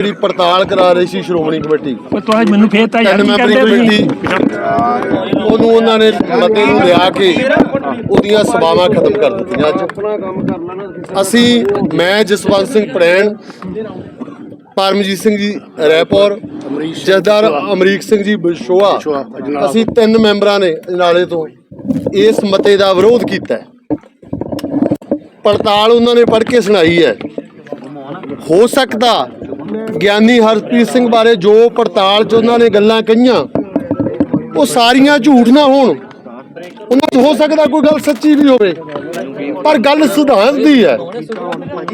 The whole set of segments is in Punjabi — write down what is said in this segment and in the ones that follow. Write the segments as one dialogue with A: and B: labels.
A: ਜਿਹੜੀ ਪੜਤਾਲ ਕਰਾ ਰਹੀ ਸੀ ਸ਼੍ਰੋਮਣੀ ਕਮੇਟੀ।
B: ਉਹ ਤਾਂ ਮੈਨੂੰ ਫੇਰ ਤਾਂ
A: ਮੈਂਬਰੀ
B: ਕਰਦੇ
A: ਕਮੇਟੀ।
B: ਤੁਸੀਂ
A: ਉਹਨੂੰ ਉਹਨਾਂ ਨੇ ਮਤੇ ਨੂੰ ਲਿਆ ਕੇ ਉਹਦੀਆਂ ਸਭਾਵਾਂ ਖਤਮ ਕਰ ਦਿੱਤੀਆਂ ਅੱਜ। ਅਸੀਂ ਮੈਂ ਜਸਵੰਤ ਸਿੰਘ ਪ੍ਰੈਣ ਪਰਮਜੀਤ ਸਿੰਘ ਜੀ ਰੈਪੌਰ ਜਥੇਦਾਰ ਅਮਰੀਕ ਸਿੰਘ ਜੀ ਬਿਸ਼ੋਆ ਅਸੀਂ ਤਿੰਨ ਮੈਂਬਰਾਂ ਨੇ ਨਾਲੇ ਤੋਂ ਇਸ ਮਤੇ ਦਾ ਵਿਰੋਧ ਕੀਤਾ। ਪੜਤਾਲ ਉਹਨਾਂ ਨੇ ਪੜ੍ਹ ਕੇ ਸੁਣਾਈ ਹੈ। ਹੋ ਸਕਦਾ ਗਿਆਨੀ ਹਰਪ੍ਰੀਤ ਸਿੰਘ ਬਾਰੇ ਜੋ ਪੜਤਾਲ 'ਚ ਉਹਨਾਂ ਨੇ ਗੱਲਾਂ ਕਹੀਆਂ, ਉਹ ਸਾਰੀਆਂ ਝੂਠ ਨਾ ਹੋਣ। ਉਹਨਾਂ 'ਚ ਹੋ ਸਕਦਾ ਕੋਈ ਗੱਲ ਸੱਚੀ ਵੀ ਹੋਵੇ, ਪਰ ਗੱਲ ਸਿਧਾਂਤ ਦੀ ਹੈ।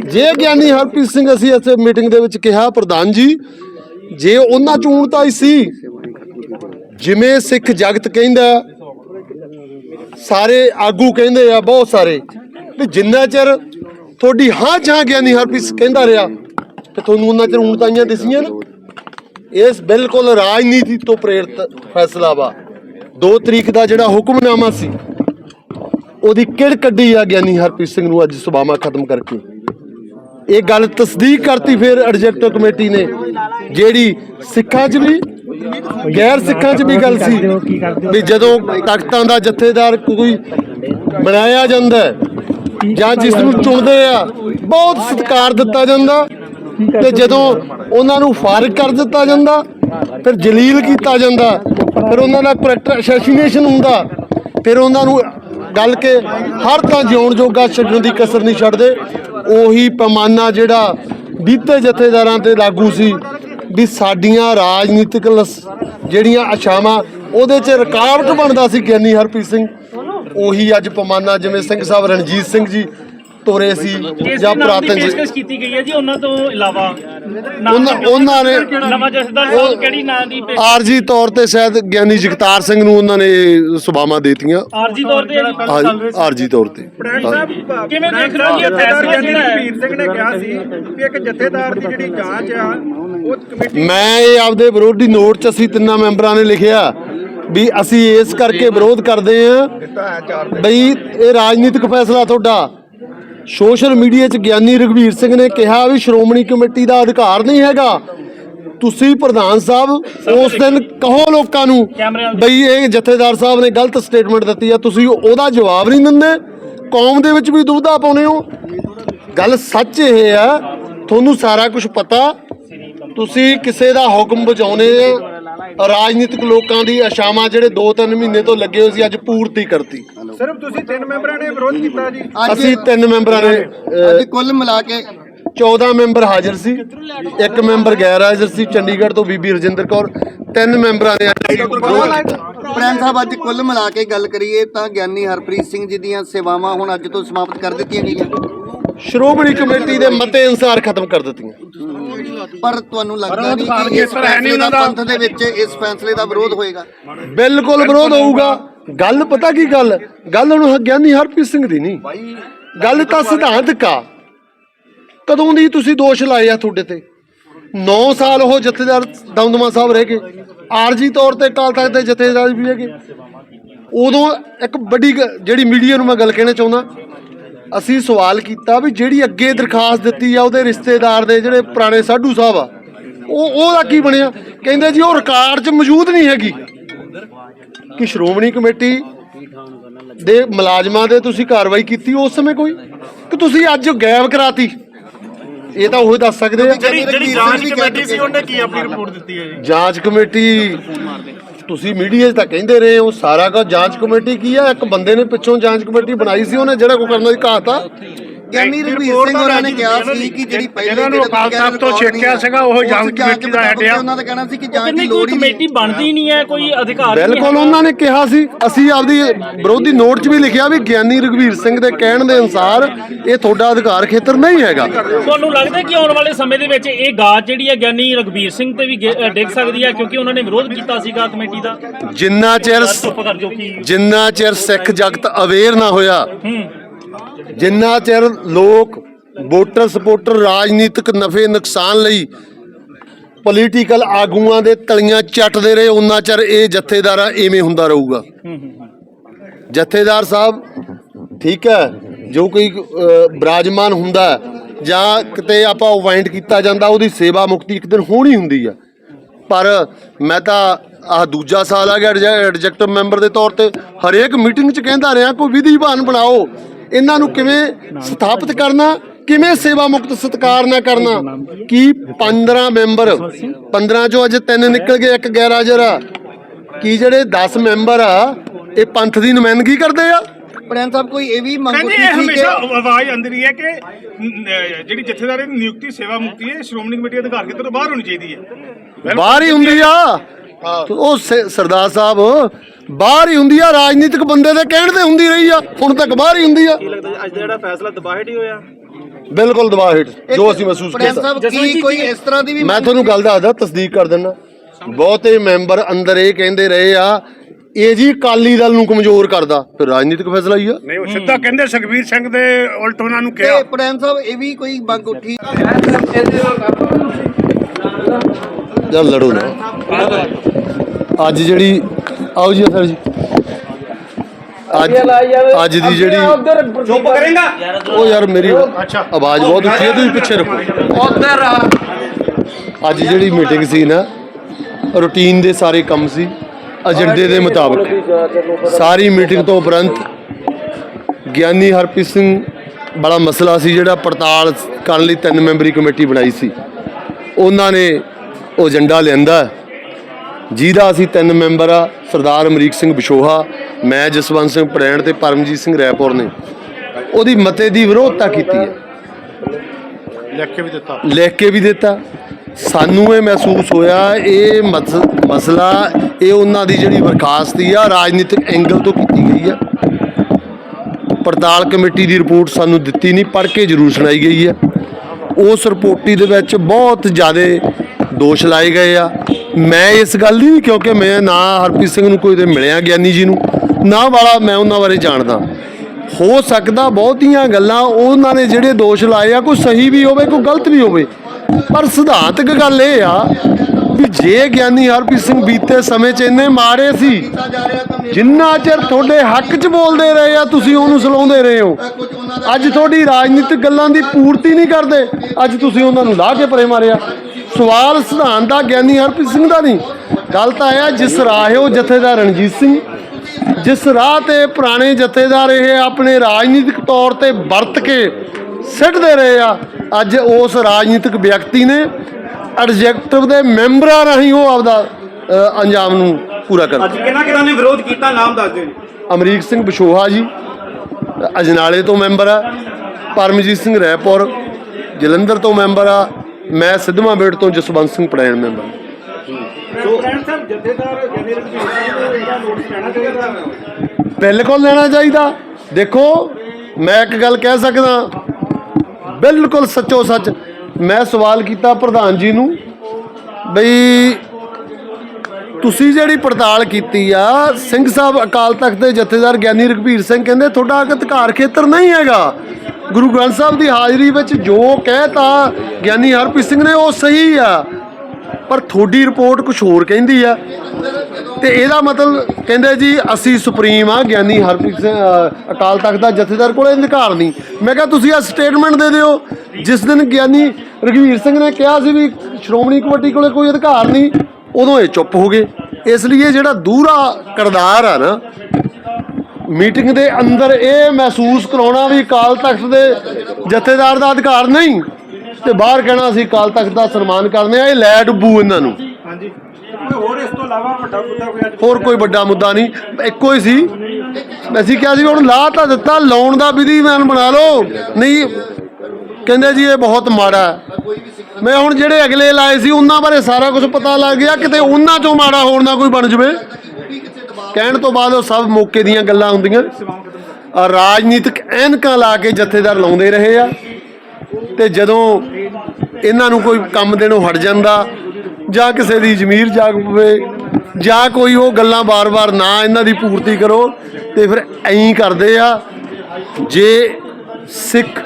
A: ਜੇ ਗਿਆਨੀ ਹਰਪ੍ਰੀਤ ਸਿੰਘ ਅਸੀਂ ਇਸ ਮੀਟਿੰਗ ਦੇ ਵਿੱਚ ਕਿਹਾ, ਪ੍ਰਧਾਨ ਜੀ, ਜੇ ਉਹਨਾਂ ਚੋਂ ਤਾਂ ਹੀ ਸੀ, ਜਿਵੇਂ ਸਿੱਖ ਜਗਤ ਕਹਿੰਦਾ ਸਾਰੇ ਆਗੂ ਕਹਿੰਦੇ ਆ, ਬਹੁਤ ਸਾਰੇ ਵੀ ਜਿੰਨਾ ਚਿਰ ਤੁਹਾਡੀ ਹਾਂ ਜਾਂ ਗਿਆਨੀ ਹਰਪ੍ਰੀਤ ਸਿੰਘ ਕਹਿੰਦਾ ਰਿਹਾ ਤੇ ਤੁਹਾਨੂੰ ਉਹਨਾਂ ਚਿਰ ਊਣਤਾਈਆਂ ਦਿਸੀਆਂ ਨਾ? ਇਸ ਬਿਲਕੁਲ ਰਾਜਨੀਤੀ ਤੋਂ ਪ੍ਰੇਰਿਤ ਫੈਸਲਾ ਵਾ। 2 ਤਰੀਕ ਦਾ ਜਿਹੜਾ ਹੁਕਮਨਾਮਾ ਸੀ, ਉਹਦੀ ਕਿੜ ਕੱਢੀ ਆ ਗਿਆਨੀ ਹਰਪ੍ਰੀਤ ਸਿੰਘ ਨੂੰ ਅੱਜ ਸਭਾਵਾਂ ਖਤਮ ਕਰਕੇ? ਇਹ ਗੱਲ ਤਸਦੀਕ ਕਰਤੀ ਫਿਰ ਐਡਜੈਕਟਿਵ ਕਮੇਟੀ ਨੇ, ਜਿਹੜੀ ਸਿੱਖਾਂ 'ਚ ਵੀ, ਗੈਰ ਸਿੱਖਾਂ 'ਚ ਵੀ ਗੱਲ ਸੀ, ਵੀ ਜਦੋਂ ਤਖਤਾਂ ਦਾ ਜਥੇਦਾਰ ਕੋਈ ਬਣਾਇਆ ਜਾਂਦਾ ਜਾਂ ਜਿਸ ਨੂੰ ਚੁਣਦੇ ਆ, ਬਹੁਤ ਸਤਿਕਾਰ ਦਿੱਤਾ ਜਾਂਦਾ। ਤੇ ਜਦੋਂ ਉਹਨਾਂ ਨੂੰ ਫਾਰਗ ਕਰ ਦਿੱਤਾ ਜਾਂਦਾ ਫਿਰ ਜਲੀਲ ਕੀਤਾ ਜਾਂਦਾ ਫਿਰ ਉਹਨਾਂ ਦਾ ਕਰੈਕਟਰ ਅਸੈਸੀਨੇਸ਼ਨ ਹੁੰਦਾ ਫਿਰ ਉਹਨਾਂ ਨੂੰ ਗੱਲ ਕੇ ਹਰ ਤਾਂ ਜਿਉਣ ਜੋਗਾ ਛੱਡਣ ਦੀ ਕਸਰ ਨਹੀਂ ਛੱਡਦੇ। ਉਹੀ ਪੈਮਾਨਾ ਜਿਹੜਾ ਬੀਤੇ ਜਥੇਦਾਰਾਂ ਤੇ ਲਾਗੂ ਸੀ ਵੀ ਸਾਡੀਆਂ ਰਾਜਨੀਤਿਕ ਜਿਹੜੀਆਂ ਆਸ਼ਾਵਾਂ ਉਹਦੇ 'ਚ ਰੁਕਾਵਟ ਬਣਦਾ ਸੀ ਗਿਆਨੀ ਹਰਪ੍ਰੀਤ ਸਿੰਘ। ਉਹੀ ਅੱਜ ਪੈਮਾਨਾ ਜਿਵੇਂ ਸਿੰਘ ਸਾਹਿਬ ਰਣਜੀਤ ਸਿੰਘ ਜੀ ਤੋਰੇ ਸੀ ਜਾਂ ਪੁਰਾਤਨ ਜੀ।
C: ਪੇਸ਼ਕਸ਼ ਕੀਤੀ ਗਈ ਹੈ ਜੀ? ਉਹਨਾਂ ਤੋਂ ਇਲਾਵਾ
A: ਉਹਨਾਂ ਉਹਨਾਂ ਨੇ
C: ਨਵਾਂ ਜਥੇਦਾਰ ਸਾਹਿਬ ਕਿਹੜੀ ਨਾਂ ਦੀ
A: ਆਰਜੀ ਤੌਰ ਤੇ ਸ਼ਾਇਦ ਗਿਆਨੀ ਜਗਤਾਰ ਸਿੰਘ ਨੂੰ ਉਹਨਾਂ ਨੇ ਸਭਾਵਾਂ ਦੇਤੀਆਂ।
C: ਆਰਜੀ ਤੌਰ ਤੇ
A: ਹਾਂ, ਆਰਜੀ ਤੌਰ ਤੇ।
C: ਕਿਵੇਂ ਦੇਖ ਰਹੇ ਹੋ ਜੀ ਇਹ ਫੈਸਲਾ ਜਿਹੜਾ ਹੈ?
D: ਵੀਰ ਸਿੰਘ ਨੇ ਕਿਹਾ ਸੀ ਵੀ ਇੱਕ ਜਥੇਦਾਰ ਦੀ ਜਿਹੜੀ ਜਾਂਚ ਆ ਉਹ ਕਮੇਟੀ
A: ਮੈਂ ਇਹ ਆਪਦੇ ਵਿਰੋਧੀ ਨੋਟ 'ਚ ਅਸੀਂ ਤਿੰਨਾਂ ਮੈਂਬਰਾਂ ਨੇ ਲਿਖਿਆ ਵੀ ਅਸੀਂ ਇਸ ਕਰਕੇ ਵਿਰੋਧ ਕਰਦੇ ਆਂ ਬਈ ਇਹ ਰਾਜਨੀਤਿਕ ਫੈਸਲਾ ਤੁਹਾਡਾ। ਸੋਸ਼ਲ ਮੀਡੀਆ 'ਚ ਗਿਆਨੀ ਰਘਵੀਰ ਸਿੰਘ ਨੇ ਕਿਹਾ ਵੀ ਸ਼੍ਰੋਮਣੀ ਕਮੇਟੀ ਦਾ ਅਧਿਕਾਰ ਨਹੀਂ ਹੈਗਾ। ਤੁਸੀਂ ਪ੍ਰਧਾਨ ਸਾਹਿਬ ਉਸ ਦਿਨ ਕਹੋ ਲੋਕਾਂ ਨੂੰ ਬਈ ਇਹ ਜਥੇਦਾਰ ਸਾਹਿਬ ਨੇ ਗਲਤ ਸਟੇਟਮੈਂਟ ਦਿੱਤੀ ਆ ਤੁਸੀਂ ਉਹਦਾ ਜਵਾਬ ਨਹੀਂ ਦਿੰਦੇ। ਕੌਮ ਦੇ ਵਿੱਚ ਵੀ ਦੁਬਦਾ ਪਾਉਨੇ ਹੋ। ਗੱਲ ਸੱਚ ਇਹ ਆ ਤੁਹਾਨੂੰ ਸਾਰਾ ਕੁਝ ਪਤਾ। ਤੁਸੀਂ ਕਿਸੇ ਦਾ ਹੁਕਮ ਬਚਾਉਨੇ ਆ ਰਾਜਨੀਤਿਕ ਲੋਕਾਂ ਦੀ ਆਸ਼ਾਵਾਂ ਜਿਹੜੇ 2-3 ਮਹੀਨੇ ਤੋਂ ਲੱਗੇ ਹੋਏ ਸੀ ਅੱਜ ਪੂਰਤੀ ਕਰਤੀ।
D: ਸਿਰਫ ਤੁਸੀਂ ਤਿੰਨ ਮੈਂਬਰਾਂ ਨੇ ਵਿਰੋਧ ਕੀਤਾ ਜੀ?
A: ਅਸੀਂ ਤਿੰਨ ਮੈਂਬਰਾਂ ਨੇ
E: ਅੱਜ ਕੁੱਲ ਮਿਲਾ ਕੇ
A: 14 ਮੈਂਬਰ ਹਾਜ਼ਰ ਸੀ ਇੱਕ ਮੈਂਬਰ ਗੈਰ ਹਾਜ਼ਰ ਸੀ ਚੰਡੀਗੜ੍ਹ ਤੋਂ ਬੀਬੀ ਰਜਿੰਦਰ ਕੌਰ ਤਿੰਨ ਮੈਂਬਰਾਂ ਨੇ
E: ਪ੍ਰੈਮ ਸਾਹਿਬ ਅੱਜ ਕੁੱਲ ਮਿਲਾ ਕੇ ਗੱਲ ਕਰੀਏ ਤਾਂ ਗਿਆਨੀ ਹਰਪ੍ਰੀਤ ਸਿੰਘ ਜੀ ਦੀਆਂ ਸੇਵਾਵਾਂ ਹੁਣ ਅੱਜ ਤੋਂ ਸਮਾਪਤ ਕਰ ਦਿੱਤੀਆਂ ਗਈਆਂ।
A: ਸ਼੍ਰੋਮਣੀ ਕਮੇਟੀ ਦੇ ਮਤੇ ਅਨੁਸਾਰ ਖਤਮ ਕਰ ਦਿੱਤੀਆਂ।
E: ਪਰ ਤੁਹਾਨੂੰ ਲੱਗਦਾ ਨਹੀਂ ਕਿ ਇਸ ਫੈਸਲੇ ਦਾ ਪੰਥ ਦੇ ਵਿੱਚ ਇਸ ਫੈਸਲੇ ਦਾ ਵਿਰੋਧ ਹੋਏਗਾ?
A: ਬਿਲਕੁਲ ਵਿਰੋਧ ਹੋਊਗਾ। ਗੱਲ ਪਤਾ ਕੀ ਗੱਲ? ਗੱਲ ਹੁਣ ਗਿਆਨੀ ਹਰਪ੍ਰੀਤ ਸਿੰਘ ਦੀ ਨਹੀਂ। ਗੱਲ ਤਾਂ ਸਿਧਾਂਤਕ ਆ ਕਦੋਂ ਦੀ ਤੁਸੀਂ ਦੋਸ਼ ਲਾਏ ਆ ਤੁਹਾਡੇ ਤੇ? 9 ਸਾਲ ਉਹ ਜਥੇਦਾਰ ਦਮਦਮਾ ਸਾਹਿਬ ਰਹਿ ਗਏ। ਆਰਜੀ ਤੌਰ ਤੇ ਕਾਲ ਤੱਕ ਦੇ ਜਥੇਦਾਰ ਵੀ ਹੈਗੇ। ਉਦੋਂ ਇੱਕ ਵੱਡੀ ਜਿਹੜੀ ਮੀਡੀਆ ਨੂੰ ਮੈਂ ਗੱਲ ਕਹਿਣਾ ਚਾਹੁੰਦਾ ਅਸੀਂ ਸਵਾਲ ਕੀਤਾ ਵੀ ਜਿਹੜੀ ਅੱਗੇ ਦਰਖਾਸਤ ਦਿੱਤੀ ਆ ਉਹਦੇ ਰਿਸ਼ਤੇਦਾਰ ਦੇ ਜਿਹੜੇ ਪੁਰਾਣੇ ਸਾਧੂ ਸਾਹਿਬ ਆ ਉਹ ਉਹਦਾ ਕੀ ਬਣਿਆ? ਕਹਿੰਦੇ ਜੀ ਉਹ ਰਿਕਾਰਡ 'ਚ ਮੌਜੂਦ ਨਹੀਂ ਹੈਗੀ। ਕਿ ਸ਼੍ਰੋਮਣੀ ਕਮੇਟੀ ਦੇ ਮੁਲਾਜ਼ਮਾਂ ਦੇ ਤੁਸੀਂ ਕਾਰਵਾਈ ਕੀਤੀ ਉਸ ਸਮੇਂ ਕੋਈ? ਕਿ ਤੁਸੀਂ ਅੱਜ ਗਾਇਬ ਕਰਾਤੀ? ਇਹ ਤਾਂ ਉਹ ਦੱਸ ਸਕਦੇ ਆ।
E: ਜਿਹੜੀ ਜਿਹੜੀ ਜਾਂਚ ਕਮੇਟੀ ਸੀ ਉਹਨੇ
D: ਕੀ ਆਪਣੀ ਰਿਪੋਰਟ ਦਿੱਤੀ ਹੈ ਜੀ?
A: ਜਾਂਚ ਕਮੇਟੀ ਤੁਸੀਂ ਮੀਡੀਆ 'ਚ ਤਾਂ ਕਹਿੰਦੇ ਰਹੇ ਹੋ, ਸਾਰਾ ਕੁਝ ਜਾਂਚ ਕਮੇਟੀ ਕੀ ਆ? ਇੱਕ ਬੰਦੇ ਨੇ ਪਿੱਛੋਂ ਜਾਂਚ ਕਮੇਟੀ ਬਣਾਈ ਸੀ ਉਹਨੇ, ਜਿਹੜਾ ਕੋ ਕਰਨਾ ਸੀ ਕਹਾਤਾ
E: ਗਿਆਨੀ ਰਘਵੀਰ ਸਿੰਘ ਹੋਰਾਂ ਨੇ ਕਿਹਾ ਸੀ ਕਿ ਜਿਹੜੀ ਪਹਿਲੇ
B: ਜਿਹਨਾਂ ਨੂੰ ਅਕਾਲ ਤਖ਼ਤ ਤੋਂ ਛੇਕਿਆ ਸੀਗਾ, ਉਹ ਜਾਂਚ ਕਮੇਟੀ ਦਾ head ਆ।
E: ਉਹਨਾਂ ਦਾ ਕਹਿਣਾ ਸੀ ਕਿ ਜਾਂਚ ਦੀ ਲੋੜ ਹੀ
C: ਕਮੇਟੀ
E: ਨਹੀਂ
C: ਬਣਦੀ ਨਹੀਂ ਹੈ ਕੋਈ ਅਧਿਕਾਰ ਨਹੀਂ
A: ਬਿਲਕੁਲ ਉਹਨਾਂ ਨੇ ਕਿਹਾ ਸੀ ਅਸੀਂ ਆਪਦੀ ਵਿਰੋਧੀ ਨੋਟ 'ਚ ਵੀ ਲਿਖਿਆ ਵੀ ਗਿਆਨੀ ਰਘਵੀਰ ਸਿੰਘ ਦੇ ਕਹਿਣ ਦੇ ਅਨੁਸਾਰ ਇਹ ਤੁਹਾਡਾ ਅਧਿਕਾਰ ਖੇਤਰ ਨਹੀਂ ਹੈਗਾ।
C: ਤੁਹਾਨੂੰ ਲੱਗਦਾ ਕਿ ਆਉਣ ਵਾਲੇ ਸਮੇਂ ਦੇ ਵਿੱਚ ਇਹ ਗਾਜ ਜਿਹੜੀ ਹੈ ਗਿਆਨੀ ਰਗਵੀਰ ਸਿੰਘ ਤੇ ਵੀ ਡਿੱਗ ਸਕਦੀ ਹੈ ਕਿਉਂਕਿ ਉਹਨਾਂ ਨੇ ਵਿਰੋਧ ਕੀਤਾ ਸੀਗਾ ਕਮੇਟੀ ਦਾ?
A: ਜਿੰਨਾ ਚਿਰ ਜਿੰਨਾ ਚਿਰ ਸਿੱਖ ਜਗਤ ਅਵੇਅਰ ਨਾ ਹੋਇਆ
C: ਹੂੰ।
A: ਜਿੰਨਾ ਚਿਰ ਲੋਕ ਵੋਟਰ ਸਪੋਰਟਰ ਰਾਜਨੀਤਿਕ ਨਫੇ ਨੁਕਸਾਨ ਲਈ ਪੋਲੀਟੀਕਲ ਆਗੂਆਂ ਦੇ ਤਲੀਆਂ ਚੱਟਦੇ ਰਹੇ ਉਹਨਾਂ ਚਿਰ ਇਹ ਜਥੇਦਾਰਾ ਐਵੇਂ ਹੁੰਦਾ ਰਹੂਗਾ। ਜਥੇਦਾਰ ਸਾਹਿਬ ਠੀਕ ਹੈ ਜੋ ਕੋਈ ਅਹ, ਹੁੰਦਾ ਜਾਂ ਕਿਤੇ ਆਪਾਂ ਅਵਾਇੰਟ ਕੀਤਾ ਜਾਂਦਾ ਉਹਦੀ ਸੇਵਾ ਮੁਕਤੀ ਇੱਕ ਦਿਨ ਹੋਣੀ ਹੁੰਦੀ ਆ ਪਰ ਮੈਂ ਤਾਂ ਆਹ ਦੂਜਾ ਸਾਲ ਆ ਗਿਆ ਐਡਜੈਕਟਿਵ ਮੈਂਬਰ ਦੇ ਤੌਰ ਤੇ ਹਰੇਕ ਮੀਟਿੰਗ 'ਚ ਕਹਿੰਦਾ ਰਿਹਾ ਕੋਈ ਵਿਧੀਵਾਨ ਬਣਾਓ ਇਹਨਾਂ ਨੂੰ ਕਿਵੇਂ ਸਥਾਪਿਤ ਕਰਨਾ ਕਿਵੇਂ ਸੇਵਾ ਮੁਕਤ ਸਤਕਾਰ ਨਾ ਕਰਨਾ? ਕੀ 15 ਮੈਂਬਰ 15 ਚੋਂ ਅੱਜ ਤਿੰਨ ਨਿਕਲ ਗਏ ਇੱਕ ਗੈਰ ਹਾਜ਼ਰ ਆ? ਕੀ ਜਿਹੜੇ 10 ਮੈਂਬਰ ਆ ਇਹ ਪੰਥ ਦੀ ਨੁਮਾਇੰਦਗੀ ਕਰਦੇ ਆ?
E: ਪ੍ਰੈਮ ਸਾਹਿਬ ਕੋਈ ਇਹ ਵੀ ਮੰਗ ਉੱਠੀ ਸੀ
B: ਹਮੇਸ਼ਾ
E: ਕਿ
B: ਆਵਾਜ਼ ਆਂਦੀ ਰਹੀ ਹੈ ਕਿ ਜਿਹੜੀ ਜਥੇਦਾਰੀ ਦੀ ਨਿਯੁਕਤੀ ਸੇਵਾ ਮੁਕਤੀ ਹੈ ਸ਼੍ਰੋਮਣੀ ਕਮੇਟੀ ਦੇ ਅਧਿਕਾਰ ਖੇਤਰ ਤੋਂ ਬਾਹਰ ਹੋਣੀ ਚਾਹੀਦੀ ਹੈ।
A: ਬਾਹਰ ਹੀ ਹੁੰਦੀ ਆ। ਉਹ ਸ- ਸਰਦਾਰ ਸਾਹਿਬ ਬਾਹਰ ਹੀ ਹੁੰਦੀ ਆ ਰਾਜਨੀਤਿਕ ਬੰਦੇ ਦੇ ਕਹਿਣ ਤੇ ਹੁੰਦੀ ਰਹੀ ਆ ਹੁਣ ਤੱਕ ਬਾਹਰ ਹੀ ਹੁੰਦੀ ਆ।
D: ਲੱਗਦਾ ਅੱਜ ਦਾ ਜਿਹੜਾ ਫੈਸਲਾ ਦਬਾਹਟ ਹੀ ਹੋਇਆ?
A: ਬਿਲਕੁਲ ਦਬਾਅ ਹੇਠ ਜੋ ਅਸੀਂ ਮਹਿਸੂਸ
E: ਪ੍ਰੈਮ
A: ਕੀਤਾ।
E: ਸਾਹਿਬ ਕੀ ਕੋਈ ਇਸ ਤਰ੍ਹਾਂ ਦੀ ਵੀ
A: ਮੈਂ ਤੁਹਾਨੂੰ ਗੱਲ ਦੱਸਦਾ ਤਸਦੀਕ ਕਰ ਦਿੰਦਾ। ਬਹੁਤੇ ਮੈਂਬਰ ਅੰਦਰ ਇਹ ਕਹਿੰਦੇ ਰਹੇ ਆ ਇਹ ਜੀ ਅਕਾਲੀ ਦਲ ਨੂੰ ਕਮਜ਼ੋਰ ਕਰਦਾ। ਫਿਰ ਰਾਜਨੀਤਿਕ ਫੈਸਲਾ ਹੀ ਆ।
B: ਨਹੀਂ ਉਹ ਸਿੱਧਾ ਕਹਿੰਦੇ ਸੁਖਬੀਰ ਸਿੰਘ ਦੇ ਉਲਟ ਉਹਨਾਂ ਨੂੰ ਕਿਹਾ।
E: ਤੇ ਪ੍ਰੈਮ ਸਾਹਿਬ ਇਹ ਵੀ ਕੋਈ ਮੰਗ ਉੱਠੀ
A: ਜਦ ਲੜੋ ਨਾ। ਅੱਜ ਜਿਹੜੀ ਆਓ ਜੀ ਸਰ ਜੀ। ਅੱਜ ਅੱਜ ਦੀ ਜਿਹੜੀ
D: ਚੁੱਪ ਕਰੇਗਾ?
A: ਉਹ ਯਾਰ ਮੇਰੀ ਆਵਾਜ਼ ਬਹੁਤ ਉੱਚੀ ਹੈ ਤੁਸੀਂ ਪਿੱਛੇ ਰੱਖੋ। ਅੱਜ ਜਿਹੜੀ ਮੀਟਿੰਗ ਸੀ ਨਾ ਰੂਟੀਨ ਦੇ ਸਾਰੇ ਕੰਮ ਸੀ ਏਜੰਡੇ ਦੇ ਮੁਤਾਬਕ। ਸਾਰੀ ਮੀਟਿੰਗ ਤੋਂ ਉਪਰੰਤ ਗਿਆਨੀ ਹਰਪ੍ਰੀਤ ਸਿੰਘ ਬੜਾ ਮਸਲਾ ਸੀ ਜਿਹੜਾ ਪੜਤਾਲ ਕਰਨ ਲਈ ਤਿੰਨ ਮੈਂਬਰੀ ਕਮੇਟੀ ਬਣਾਈ ਸੀ। ਉਹਨਾਂ ਨੇ ਉਹ ਏਜੰਡਾ ਲਿਆਂਦਾ ਜਿਹਦਾ ਅਸੀਂ ਤਿੰਨ ਮੈਂਬਰ ਆ ਸਰਦਾਰ ਅਮਰੀਕ ਸਿੰਘ ਬਿਸ਼ੋਹਾ ਮੈਂ ਜਸਵੰਤ ਸਿੰਘ ਪ੍ਰੈਣ ਤੇ ਪਰਮਜੀਤ ਸਿੰਘ ਰੈਪੁਰ ਨੇ। ਉਹਦੀ ਮਤੇ ਦੀ ਵਿਰੋਧਤਾ ਕੀਤੀ ਹੈ।
B: ਲਿਖ ਕੇ ਵੀ ਦਿੱਤਾ।
A: ਲਿਖ ਕੇ ਵੀ ਦਿੱਤਾ। ਸਾਨੂੰ ਇਹ ਮਹਿਸੂਸ ਹੋਇਆ ਇਹ ਮਸ- ਮਸਲਾ ਇਹ ਉਹਨਾਂ ਦੀ ਜਿਹੜੀ ਬਰਖਾਸਤੀ ਆ ਰਾਜਨੀਤਿਕ ਐਂਗਲ ਤੋਂ ਕੀਤੀ ਗਈ ਆ। ਪੜਤਾਲ ਕਮੇਟੀ ਦੀ ਰਿਪੋਰਟ ਸਾਨੂੰ ਦਿੱਤੀ ਨਹੀਂ ਪੜ੍ਹ ਕੇ ਜ਼ਰੂਰ ਸੁਣਾਈ ਗਈ ਹੈ ਉਸ ਰਿਪੋਰਟੀ ਦੇ ਵਿੱਚ ਬਹੁਤ ਜ਼ਿਆਦਾ ਦੋਸ਼ ਲਾਏ ਗਏ ਆ। ਮੈਂ ਇਸ ਗੱਲ ਦੀ ਕਿਉਂਕਿ ਮੈਂ ਨਾ ਹਰਪ੍ਰੀਤ ਸਿੰਘ ਨੂੰ ਕੋਈ ਤੇ ਮਿਲਿਆ ਗਿਆਨੀ ਜੀ ਨੂੰ, ਨਾ ਵਾਲਾ ਮੈਂ ਉਹਨਾਂ ਬਾਰੇ ਜਾਣਦਾ। ਹੋ ਸਕਦਾ ਬਹੁਤੀਆਂ ਗੱਲਾਂ ਉਹਨਾਂ ਨੇ ਜਿਹੜੇ ਦੋਸ਼ ਲਾਏ ਆ, ਕੋਈ ਸਹੀ ਵੀ ਹੋਵੇ, ਕੋਈ ਗਲਤ ਵੀ ਹੋਵੇ। ਪਰ ਸਿਧਾਂਤਕ ਗੱਲ ਇਹ ਆ ਵੀ ਜੇ ਗਿਆਨੀ ਹਰਪ੍ਰੀਤ ਸਿੰਘ ਬੀਤੇ ਸਮੇਂ 'ਚ ਇੰਨੇ ਮਾਰੇ ਸੀ, ਜਿੰਨਾ ਚਿਰ ਤੁਹਾਡੇ ਹੱਕ 'ਚ ਬੋਲਦੇ ਰਹੇ ਆ, ਤੁਸੀਂ ਉਹਨੂੰ ਸਲਾਉਂਦੇ ਰਹੇ ਹੋ। ਅੱਜ ਤੁਹਾਡੀ ਰਾਜਨੀਤਿਕ ਗੱਲਾਂ ਦੀ ਪੂਰਤੀ ਨਹੀਂ ਕਰਦੇ, ਅੱਜ ਤੁਸੀਂ ਉਹਨਾਂ ਨੂੰ ਲਾਹ ਕੇ ਪਰੇ ਮਾਰਿਆ। ਸਵਾਲ ਸਿਧਾਂਤ ਦਾ ਗਿਆਨੀ ਹਰਪ੍ਰੀਤ ਸਿੰਘ ਦਾ ਨਹੀਂ। ਗੱਲ ਤਾਂ ਇਹ ਆ ਜਿਸ ਰਾਹਿਓ ਜਥੇਦਾਰ ਰਣਜੀਤ ਸਿੰਘ। ਜਿਸ ਰਾਹ ਤੇ ਪੁਰਾਣੇ ਜਥੇਦਾਰ ਇਹ ਆਪਣੇ ਰਾਜਨੀਤਿਕ ਤੌਰ ਤੇ ਵਰਤ ਕੇ ਸਿੱਟਦੇ ਰਹੇ ਆ ਅੱਜ ਉਸ ਰਾਜਨੀਤਿਕ ਵਿਅਕਤੀ ਨੇ ਐਡਜੈਕਟਿਵ ਦੇ ਮੈਂਬਰਾਂ ਰਾਹੀਂ ਉਹ ਆਪਦਾ ਅੰਜਾਮ ਨੂੰ ਪੂਰਾ ਕਰ
D: ਅੱਜ ਕਿਹਨਾਂ ਕਿਹਨਾਂ ਨੇ ਵਿਰੋਧ ਕੀਤਾ? ਨਾਮ ਦੱਸ ਦਿਓ ਜੀ।
A: ਅਮਰੀਕ ਸਿੰਘ ਬਿਸ਼ੋਹਾ ਜੀ ਅਜਨਾਲੇ ਤੋਂ ਮੈਂਬਰ ਆ ਪਰਮਜੀਤ ਸਿੰਘ ਰੈਪੁਰ ਜਲੰਧਰ ਤੋਂ ਮੈਂਬਰ ਆ ਮੈਂ ਸਿੱਧਵਾਂ ਬੇੜ ਤੋਂ ਜਸਵੰਤ ਸਿੰਘ ਪੜੈਣ ਮੈਂਬਰ।
D: ਫਰੈਂਡ ਸਾਹਿਬ ਜਥੇਦਾਰ ਨੋਟਿਸ ਲੈਣਾ ਚਾਹੀਦਾ।
A: ਬਿਲਕੁਲ ਲੈਣਾ ਚਾਹੀਦਾ? ਦੇਖੋ ਮੈਂ ਇੱਕ ਗੱਲ ਕਹਿ ਸਕਦਾ। ਬਿਲਕੁਲ ਸੱਚੋ ਸੱਚ ਮੈਂ ਸਵਾਲ ਕੀਤਾ ਪ੍ਰਧਾਨ ਜੀ ਨੂੰ ਬਈ ਤੁਸੀਂ ਜਿਹੜੀ ਪੜਤਾਲ ਕੀਤੀ ਆ, ਸਿੰਘ ਸਾਹਿਬ ਅਕਾਲ ਤਖਤ ਦੇ ਜਥੇਦਾਰ ਗਿਆਨੀ ਰਘਬੀਰ ਸਿੰਘ ਕਹਿੰਦੇ ਤੁਹਾਡਾ ਅਧਿਕਾਰ ਖੇਤਰ ਨਹੀਂ ਹੈਗਾ। ਗੁਰੂ ਗ੍ਰੰਥ ਸਾਹਿਬ ਦੀ ਹਾਜ਼ਰੀ ਵਿੱਚ ਜੋ ਕਹਿਤਾ ਗਿਆਨੀ ਹਰਪ੍ਰੀਤ ਸਿੰਘ ਨੇ ਉਹ ਸਹੀ ਆ। ਪਰ ਤੁਹਾਡੀ ਰਿਪੋਰਟ ਕੁਝ ਹੋਰ ਕਹਿੰਦੀ ਆ। ਤੇ ਇਹਦਾ ਮਤਲਬ ਕਹਿੰਦੇ ਜੀ, ਅਸੀਂ ਸੁਪਰੀਮ ਆ, ਗਿਆਨੀ ਹਰਪ੍ਰੀਤ ਸਿੰਘ ਅਕਾਲ ਤਖਤ ਦਾ ਜਥੇਦਾਰ ਕੋਲ ਅਧਿਕਾਰ ਨਹੀਂ। ਮੈਂ ਕਿਹਾ ਤੁਸੀਂ ਆ ਸਟੇਟਮੈਂਟ ਦੇ ਦਿਓ। ਜਿਸ ਦਿਨ ਗਿਆਨੀ ਰਘਵੀਰ ਸਿੰਘ ਨੇ ਕਿਹਾ ਸੀ ਵੀ ਸ਼੍ਰੋਮਣੀ ਕਮੇਟੀ ਕੋਲੇ ਕੋਈ ਅਧਿਕਾਰ ਨਹੀਂ ਉਦੋਂ ਇਹ ਚੁੱਪ ਹੋ ਗਏ। ਇਸ ਲਈ ਇਹ ਜਿਹੜਾ ਦੂਰਾ ਕਰਦਾਰ ਆ ਨਾ ਮੀਟਿੰਗ ਦੇ ਅੰਦਰ ਇਹ ਮਹਿਸੂਸ ਕਰਾਉਣਾ ਵੀ ਅਕਾਲ ਤਖਤ ਦੇ ਜਥੇਦਾਰ ਦਾ ਅਧਿਕਾਰ ਨਹੀਂ ਤੇ ਬਾਹਰ ਕਹਿਣਾ ਅਸੀਂ ਅਕਾਲ ਤਖਤ ਦਾ ਸਨਮਾਨ ਕਰਦੇ ਆ ਇਹ ਲੈ ਡੁੱਬੂ ਇਹਨਾਂ ਨੂੰ।
D: ਹਾਂਜੀ। ਹੋਰ ਇਸ ਤੋਂ ਇਲਾਵਾ ਵੱਡਾ ਮੁੱਦਾ ਕੋਈ ਅੱਜ
A: ਹੋਰ ਕੋਈ ਵੱਡਾ ਮੁੱਦਾ ਨਹੀਂ ਇੱਕੋ ਹੀ ਸੀ। ਅਸੀਂ ਕਿਹਾ ਸੀ ਹੁਣ ਲਾ ਤਾਂ ਦਿੱਤਾ ਲਾਉਣ ਦਾ ਵਿਧੀਵਾਨ ਬਣਾ ਲਓ। ਨਹੀਂ ਕਹਿੰਦੇ ਜੀ ਇਹ ਬਹੁਤ ਮਾੜਾ ਹੈ। ਮੈਂ ਹੁਣ ਜਿਹੜੇ ਅਗਲੇ ਲਾਏ ਸੀ, ਉਹਨਾਂ ਬਾਰੇ ਸਾਰਾ ਕੁਝ ਪਤਾ ਲੱਗ ਗਿਆ, ਕਿਤੇ ਉਹਨਾਂ ਚੋਂ ਮਾੜਾ ਹੋਣ ਨਾ ਕੋਈ ਬਣ ਜਵੇ। ਕਹਿਣ ਤੋਂ ਬਾਅਦ ਉਹ ਸਭ ਮੌਕੇ ਦੀਆਂ ਗੱਲਾਂ ਹੁੰਦੀਆਂ। ਆ ਰਾਜਨੀਤਿਕ ਐਨਕਾਂ ਲਾ ਕੇ ਜਥੇਦਾਰ ਲਾਉਂਦੇ ਰਹੇ ਆ, ਤੇ ਜਦੋਂ ਇਹਨਾਂ ਨੂੰ ਕੋਈ ਕੰਮ ਦੇਣੋਂ ਹਟ ਜਾਂਦਾ, ਜਾਂ ਕਿਸੇ ਦੀ ਜ਼ਮੀਰ ਜਾਗ ਪਵੇ, ਜਾਂ ਕੋਈ ਉਹ ਗੱਲਾਂ ਬਾਰ-ਬਾਰ ਨਾ ਇਹਨਾਂ ਦੀ ਪੂਰਤੀ ਕਰੋ, ਤੇ ਫਿਰ ਐਂ ਕਰਦੇ ਆ, ਜੇ ਸਿੱਖ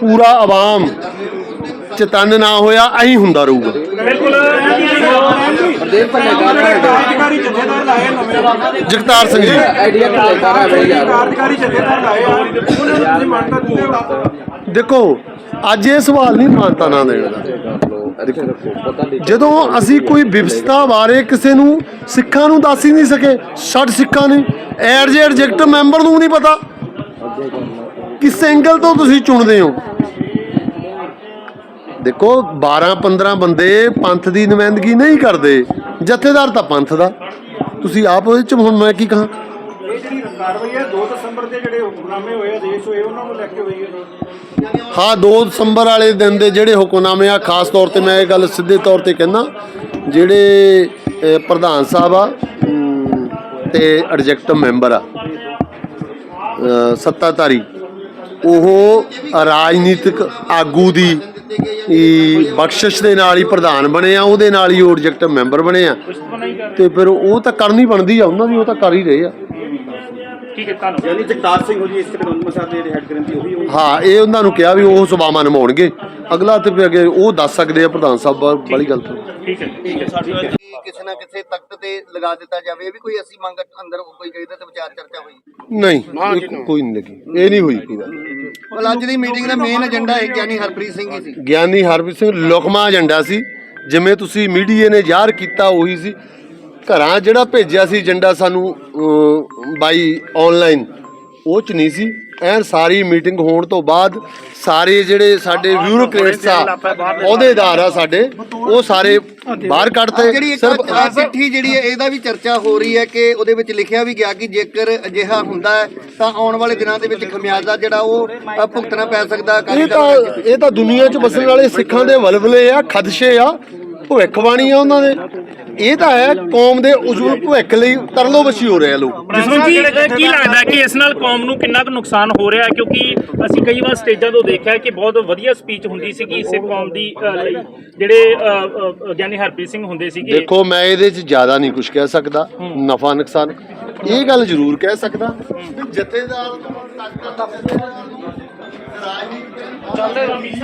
A: ਪੂਰਾ ਆਵਾਮ ਚਤਨ ਨਾ ਹੋਇਆ ਐਂ ਹੁੰਦਾ ਰਹੂਗਾ। ਜਗਤਾਰ ਸਿੰਘ ਜੀ। ਦੇਖੋ ਅੱਜ ਇਹ ਸਵਾਲ ਨਹੀਂ ਮਾਨਤਾ ਨਾ ਦੇਣ ਦਾ। ਜਦੋਂ ਅਸੀਂ ਕੋਈ ਵਿਵਸਥਾ ਬਾਰੇ ਕਿਸੇ ਨੂੰ ਸਿੱਖਾਂ ਨੂੰ ਦੱਸ ਹੀ ਨਹੀਂ ਸਕੇ ਛੱਡ ਸਿੱਖਾਂ ਨੇ। ਐਡ ਜੇ ਐਡਜੈਕਟ ਮੈਂਬਰ ਨੂੰ ਨਹੀਂ ਪਤਾ। ਕਿਸ ਐਂਗਲ ਤੋਂ ਤੁਸੀਂ ਚੁਣਦੇ ਹੋ? ਦੇਖੋ 12 15 ਬੰਦੇ ਪੰਥ ਦੀ ਨੁਮਾਇੰਦਗੀ ਨਹੀਂ ਕਰਦੇ। ਜਥੇਦਾਰ ਤਾਂ ਪੰਥ ਦਾ। ਤੁਸੀਂ ਆਪ ਉਹਦੇ ਚ ਹੁਣ ਮੈਂ ਕੀ ਕਹਾਂ?
D: ਇਹ ਜਿਹੜੀ ਕਾਰਵਾਈ ਹੈ 2 ਦਸੰਬਰ ਦੇ ਜਿਹੜੇ ਹੁਕਮਨਾਮੇ ਹੋਏ ਆਦੇਸ਼ ਹੋਏ ਉਹਨਾਂ ਨੂੰ ਲੈ ਕੇ ਹੋਈ ਹੈ।
A: ਹਾਂ 2 ਦਸੰਬਰ ਵਾਲੇ ਦਿਨ ਦੇ ਜਿਹੜੇ ਹੁਕਮਨਾਮੇ ਆ ਖਾਸ ਤੌਰ ਤੇ ਮੈਂ ਇਹ ਗੱਲ ਸਿੱਧੇ ਤੌਰ ਤੇ ਕਹਿੰਦਾ ਜਿਹੜੇ ਪ੍ਰਧਾਨ ਸਾਹਿਬ ਆ ਤੇ ਐਡਜੈਕਟਿਵ ਮੈਂਬਰ ਆ ਸੱਤਾਧਾਰੀ ਉਹ ਰਾਜਨੀਤਿਕ ਆਗੂ ਦੀ ਹੀ ਬਖਸ਼ਿਸ਼ ਦੇ ਨਾਲ ਹੀ ਪ੍ਰਧਾਨ ਬਣੇ ਆ ਉਹਦੇ ਨਾਲ ਹੀ ਉਹ ਮੈਂਬਰ ਬਣੇ ਆ। ਤੇ ਫਿਰ ਉਹ ਤਾਂ ਕਰਨੀ ਬਣਦੀ ਆ ਉਹਨਾਂ ਦੀ ਉਹ ਤਾਂ ਕਰ ਹੀ ਰਹੇ ਆ।
C: ਠੀਕ ਹੈ ਧੰਨਵਾਦ
D: ਯਾਨੀ ਜਗਤਾਰ ਸਿੰਘ ਹੋ ਜੀ ਇਸ ਤੇ ਕਾਨੂੰਨ ਸਾਹਿਬ ਦੇ ਹੈੱਡ ਗ੍ਰੰਥੀ ਉਹ ਵੀ
A: ਹਾਂ ਇਹ ਉਹਨਾਂ ਨੂੰ ਕਿਹਾ ਵੀ ਉਹ ਸਭਾਵਾਂ ਨਿਭਾਉਣਗੇ ਅਗਲਾ ਤੇ ਫਿਰ ਅੱਗੇ ਉਹ ਦੱਸ ਸਕਦੇ ਆ ਪ੍ਰਧਾਨ ਸਾਹਿਬ ਵਾਲੀ ਗੱਲ ਤੋਂ।
C: ਠੀਕ ਹੈ ਠੀਕ ਹੈ
E: ਕਿ ਕਿਸੇ ਨਾ ਕਿਸੇ ਤਖਤ ਤੇ ਲਗਾ ਦਿੱਤਾ ਜਾਵੇ। ਇਹ ਵੀ ਕੋਈ ਅਸੀਂ ਮੰਗ ਅੰਦਰ ਕੋਈ ਕਹੀ ਤੇ ਵਿਚਾਰ ਚਰਚਾ ਹੋਈ।
A: ਨਹੀਂ ਇਹ ਕੋਈ ਨਹੀਂ ਲੱਗੀ। ਇਹ ਨਹੀਂ ਹੋਈ ਕੋਈ ਗੱਲ।
E: ਮਤਲਬ ਅੱਜ ਦੀ ਮੀਟਿੰਗ ਦਾ ਮੇਨ ਏਜੰਡਾ ਹੈ ਗਿਆਨੀ ਹਰਪ੍ਰੀਤ ਸਿੰਘ ਹੀ ਸੀ।
A: ਗਿਆਨੀ ਹਰਪ੍ਰੀਤ ਸਿੰਘ ਲੁਕਮਾ ਏਜੰਡਾ ਸੀ। ਜਿਵੇਂ ਤੁਸੀਂ ਮੀਡੀਆ ਨੇ ਜ਼ਾਹਰ ਕੀਤਾ ਉਹੀ ਸੀ। ਘਰਾਂ ਜਿਹੜਾ ਭੇਜਿਆ ਸੀ ਏਜੰਡਾ ਸਾਨੂੰ ਬਾਈ ਆਨਲਾਈਨ ਉਹ ਚ ਨਹੀਂ ਸੀ। ਐਨ ਸਾਰੀ ਮੀਟਿੰਗ ਹੋਣ ਤੋਂ ਬਾਅਦ ਸਾਰੇ ਜਿਹੜੇ ਸਾਡੇ ਬਿਊਰੋਕਰੇਟਸ ਆ ਅਹੁਦੇਦਾਰ ਆ ਸਾਡੇ ਉਹ ਸਾਰੇ ਬਾਹਰ ਕੱਢਤੇ। ਸਿਰਫ
E: ਚਿੱਠੀ ਜਿਹੜੀ ਹੈ ਇਹਦਾ ਵੀ ਚਰਚਾ ਹੋ ਰਹੀ ਹੈ ਕਿ ਉਹਦੇ ਵਿੱਚ ਲਿਖਿਆ ਵੀ ਗਿਆ ਕਿ ਜੇਕਰ ਅਜਿਹਾ ਹੁੰਦਾ ਹੈ ਤਾਂ ਆਉਣ ਵਾਲੇ ਦਿਨਾਂ ਦੇ ਵਿੱਚ ਖਮਿਆਜ਼ਾ ਜਿਹੜਾ ਉਹ ਭੁਗਤਣਾ ਪੈ ਸਕਦਾ
A: ਇਹ ਤਾਂ। ਇਹ ਤਾਂ ਦੁਨੀਆ 'ਚ ਵਸਣ ਵਾਲੇ ਸਿੱਖਾਂ ਦੇ ਵਲਵਲੇ ਆ ਖਦਸ਼ੇ ਆ ਭਵਿੱਖਬਾਣੀ ਆ ਉਹਨਾਂ ਦੇ। ਇਹ ਤਾਂ ਹੈ ਕੌਮ ਦੇ ਉਜਵਲ ਭਵਿੱਖ ਲਈ ਤਰਲੋ ਵਸੀ ਹੋ ਰਹੇ ਲੋਕ।
C: ਜਸਵੰਤ ਜੀ ਇਹ ਕੀ ਲੱਗਦਾ ਕਿ ਇਸ ਨਾਲ ਕੌਮ ਨੂੰ ਕਿੰਨਾ ਕੁ ਨੁਕਸਾਨ ਹੋ ਰਿਹਾ ਹੈ? ਕਿਉਂਕਿ ਅਸੀਂ ਕਈ ਵਾਰ ਸਟੇਜਾਂ ਤੋਂ ਦੇਖਿਆ ਕਿ ਬਹੁਤ ਵਧੀਆ ਸਪੀਚ ਹੁੰਦੀ ਸੀ ਕਿ ਸਿੱਖ ਕੌਮ ਦੀ ਲਈ। ਜਿਹੜੇ ਗਿਆਨੀ ਹਰਪ੍ਰੀਤ ਸਿੰਘ ਹੁੰਦੇ ਸੀਗੇ।
A: ਦੇਖੋ ਮੈਂ ਇਹਦੇ 'ਚ ਜ਼ਿਆਦਾ ਨਹੀਂ ਕੁਝ ਕਹਿ ਸਕਦਾ। ਨਫਾ ਨੁਕਸਾਨ। ਇਹ ਗੱਲ ਜ਼ਰੂਰ ਕਹਿ ਸਕਦਾ ਜਥੇਦਾਰ ਤੋਂ ਤੱਕ ਰਾਜਨੀਤੀ